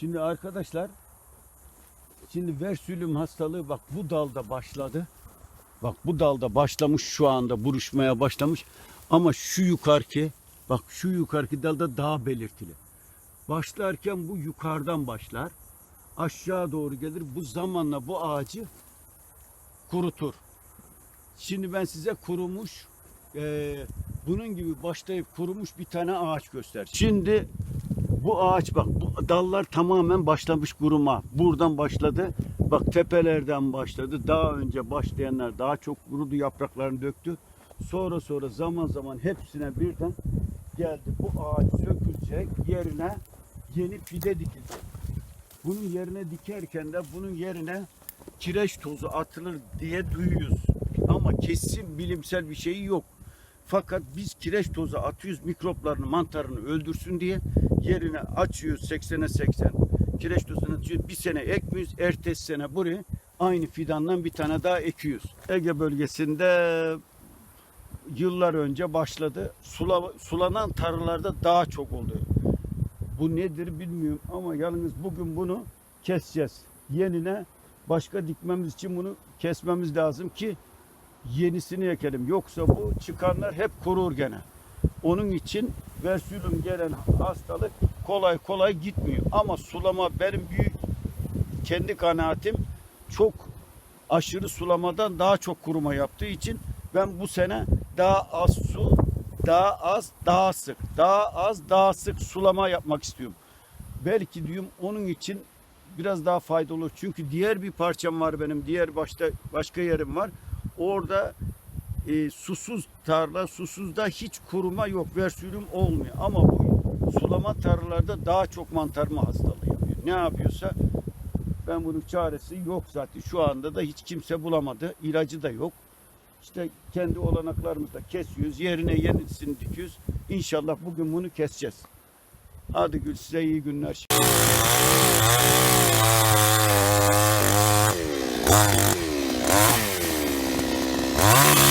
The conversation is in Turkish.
Şimdi arkadaşlar şimdi versülüm hastalığı bak bu dalda başladı. Bak bu dalda başlamış şu anda buruşmaya başlamış. Ama şu yukarıki bak şu yukarıki dalda daha belirtili. Başlarken bu yukarıdan başlar. Aşağı doğru gelir. Bu zamanla bu ağacı kurutur. Şimdi ben size kurumuş eee, bunun gibi başlayıp kurumuş bir tane ağaç göster. Şimdi bu ağaç bak bu dallar tamamen başlamış kuruma. Buradan başladı. Bak tepelerden başladı. Daha önce başlayanlar daha çok kurudu yapraklarını döktü. Sonra sonra zaman zaman hepsine birden geldi. Bu ağaç sökülecek yerine yeni fide dikilecek. Bunun yerine dikerken de bunun yerine kireç tozu atılır diye duyuyoruz. Ama kesin bilimsel bir şey yok. Fakat biz kireç tozu atıyoruz mikroplarını, mantarını öldürsün diye yerine açıyoruz 80'e 80. Kireç tozunu atıyoruz. Bir sene ekmiyoruz. Ertesi sene buraya aynı fidandan bir tane daha ekiyoruz. Ege bölgesinde yıllar önce başladı. Sula, sulanan tarlalarda daha çok oluyor. Bu nedir bilmiyorum ama yalnız bugün bunu keseceğiz. Yenine başka dikmemiz için bunu kesmemiz lazım ki yenisini ekelim. Yoksa bu çıkanlar hep kurur gene. Onun için versiyonun gelen hastalık kolay kolay gitmiyor. Ama sulama benim büyük kendi kanaatim çok aşırı sulamadan daha çok kuruma yaptığı için ben bu sene daha az su, daha az, daha sık, daha az, daha sık sulama yapmak istiyorum. Belki diyorum onun için biraz daha faydalı olur. Çünkü diğer bir parçam var benim. Diğer başta başka yerim var. Orada e, susuz tarla, susuzda hiç kuruma yok. Versiyonum olmuyor. Ama bu sulama tarlalarda daha çok mantarma hastalığı yapıyor. Ne yapıyorsa ben bunun çaresi yok zaten. Şu anda da hiç kimse bulamadı. İlacı da yok. İşte kendi olanaklarımızda kesiyoruz. Yerine yenisini dikiyoruz. İnşallah bugün bunu keseceğiz. Hadi Gül size iyi günler. Ah!